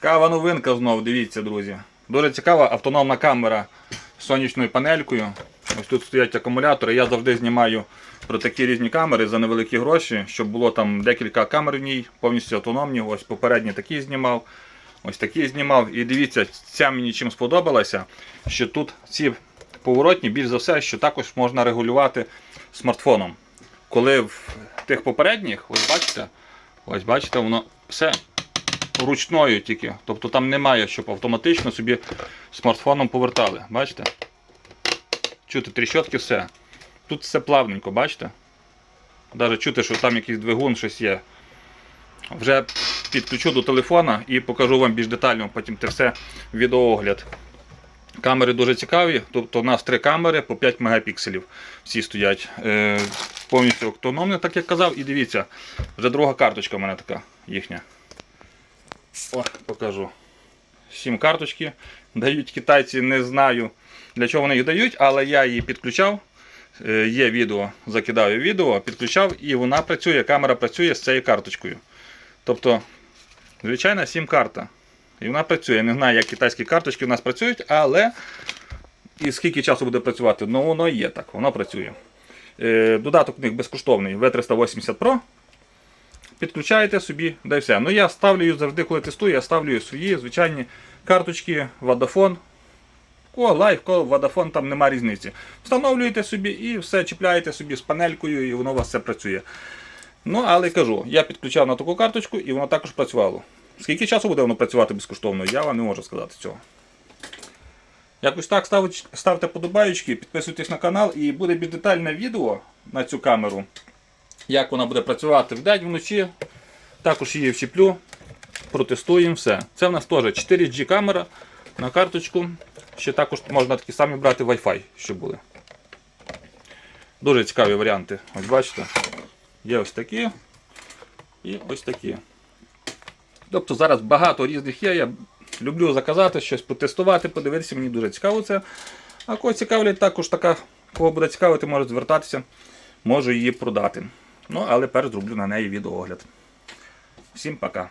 Цікава новинка знову, дивіться, друзі. Дуже цікава автономна камера з сонячною панелькою. Ось тут стоять акумулятори. Я завжди знімаю про такі різні камери за невеликі гроші, щоб було там декілька камер в ній, повністю автономні. Ось попередні такі знімав. Ось такі знімав. І дивіться, ця мені чим сподобалася, що тут ці поворотні, більш за все, що також можна регулювати смартфоном. Коли в тих попередніх, ось бачите, ось бачите, воно все ручною тільки. Тобто там немає, щоб автоматично собі смартфоном повертали. Бачите? Чути тріщотки, все. Тут все плавненько, бачите? Навіть чути, що там якийсь двигун, щось є. Вже підключу до телефона і покажу вам більш детально потім те все відеоогляд. Камери дуже цікаві, тобто у нас три камери по 5 мегапікселів всі стоять. Е, повністю автономні, так як казав. І дивіться, вже друга карточка в мене така їхня. О, покажу. Сім карточки. Дають китайці, не знаю для чого вони їх дають, але я її підключав. Е, Є відео, закидав я відео, підключав і вона працює, камера працює з цією карточкою. Тобто, звичайна сім-карта. І вона працює. Я не знаю, як китайські карточки у нас працюють, але і скільки часу буде працювати, ну воно є так, воно працює. Е, Додаток у них безкоштовний V380 Pro. Підключаєте собі, да і все. Ну я ставлю завжди, коли тестую, я ставлю свої звичайні карточки, Vodafone. Кого лайф, кого Vodafone, там нема різниці. Встановлюєте собі і все чіпляєте собі з панелькою, і воно у вас все працює. Ну, але кажу, я підключав на таку карточку і воно також працювало. Скільки часу буде воно працювати безкоштовно, я вам не можу сказати цього. Якось так ставте подобаючки, підписуйтесь на канал і буде більш детальне відео на цю камеру, як вона буде працювати вдень, вночі. Також її вчіплю, протестуємо все. Це в нас теж 4G камера на карточку. Ще також можна такі самі брати Wi-Fi, щоб були. Дуже цікаві варіанти. Ось бачите. Є ось такі і ось такі. Тобто зараз багато різних є. Я люблю заказати щось потестувати, подивитися, мені дуже цікаво це. А кого цікавлять, також така, кого буде цікавити, може звертатися, можу її продати. Ну, але перш зроблю на неї відеоогляд. Всім пока.